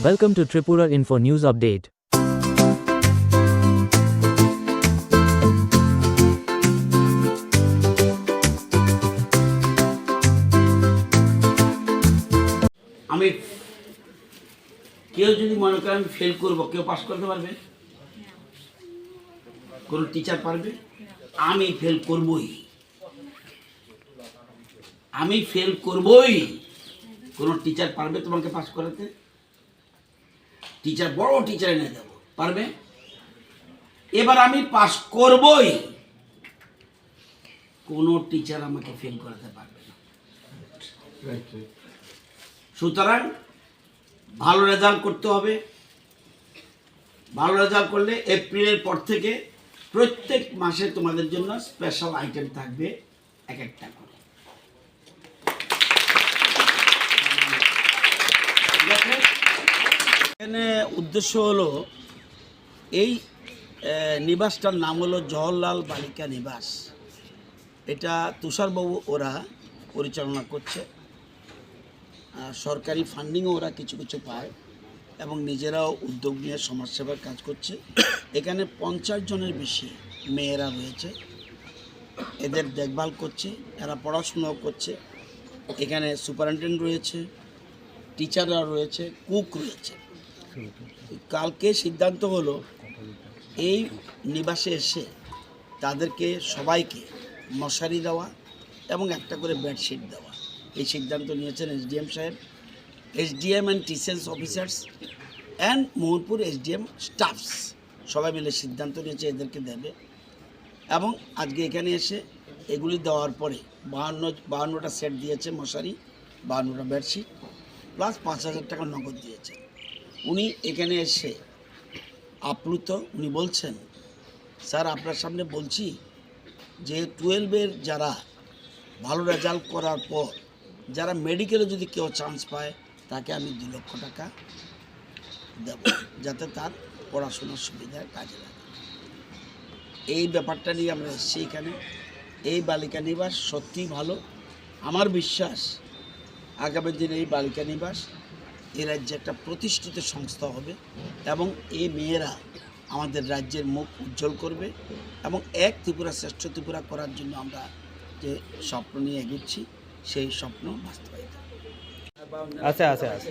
Welcome to Tripura Info News Update. আমি কেউ যদি মনে করেন ফেল করব, কেউ পাস করতে পারবে? কোন টিচার পারবে? আমি ফেল করবই। আমি ফেল করবই। কোন টিচার পারবে তোমাকে পাস করাতে? টিচার বড় টিচার এনে দেবো। পারবে? এবার আমি পাস করবই। কোনো টিচার আমাকে ফেল করাতে পারবে না। সুতরাং ভালো রেজাল্ট করতে হবে। ভালো রেজাল্ট করলে এপ্রিলের পর থেকে প্রত্যেক মাসে তোমাদের জন্য স্পেশাল আইটেম থাকবে এক একটা করে। উদ্দেশ্য হলো এই নিবাসটার নাম হলো জওহরলাল বালিকা নিবাস। এটা তুষারবাবু ওরা পরিচালনা করছে। সরকারি ফান্ডিংও ওরা কিছু কিছু পায় এবং নিজেরাও উদ্যোগ নিয়ে সমাজসেবার কাজ করছে। এখানে পঞ্চাশ জনের বেশি মেয়েরা রয়েছে। এদের দেখভাল করছে, এরা পড়াশোনাও করছে। এখানে সুপারিনটেন্ডেন্ট রয়েছে টিচাররা রয়েছে কুক রয়েছে। কালকে সিদ্ধান্ত হলো, এই নিবাসে এসে তাদেরকে সবাইকে মশারি দেওয়া এবং একটা করে বেডশিট দেওয়া। এই সিদ্ধান্ত নিয়েছেন এসডিএম সাহেব। SDM and টিসেলস officers and Mohanpur SDM staffs সবাই মিলে সিদ্ধান্ত নিয়েছে এদেরকে দেবে এবং আজকে এখানে এসে এগুলি দেওয়ার পরে বাহান্ন, বাহান্নটা সেট দিয়েছে মশারি, বাহান্নটা বেডশিট প্লাস পাঁচ হাজার টাকা নগদ দিয়েছে। উনি এখানে এসে আপ্লুত, উনি বলছেন, স্যার, আপনার সামনে বলছি যে টুয়েলভের যারা ভালো রেজাল্ট করার পর যারা মেডিকেলে যদি কেউ চান্স পায়, তাকে আমি দু লক্ষ টাকা দেব যাতে তার পড়াশোনার সুবিধায় কাজে লাগে। এই ব্যাপারটা নিয়ে আমরা এসেছি এখানে। এই বালিকা নিবাস সত্যিই ভালো। আমার বিশ্বাস, আগামী দিনে এই বালিকা নিবাস এ রাজ্যে একটা প্রতিষ্ঠিত সংস্থা হবে এবং এ মেয়েরা আমাদের রাজ্যের মুখ উজ্জ্বল করবে এবং এক ত্রিপুরা শ্রেষ্ঠ ত্রিপুরা করার জন্য আমরা যে স্বপ্ন নিয়ে এগুচ্ছি সেই স্বপ্ন বাস্তবায়িত। আচ্ছা আছে আছে।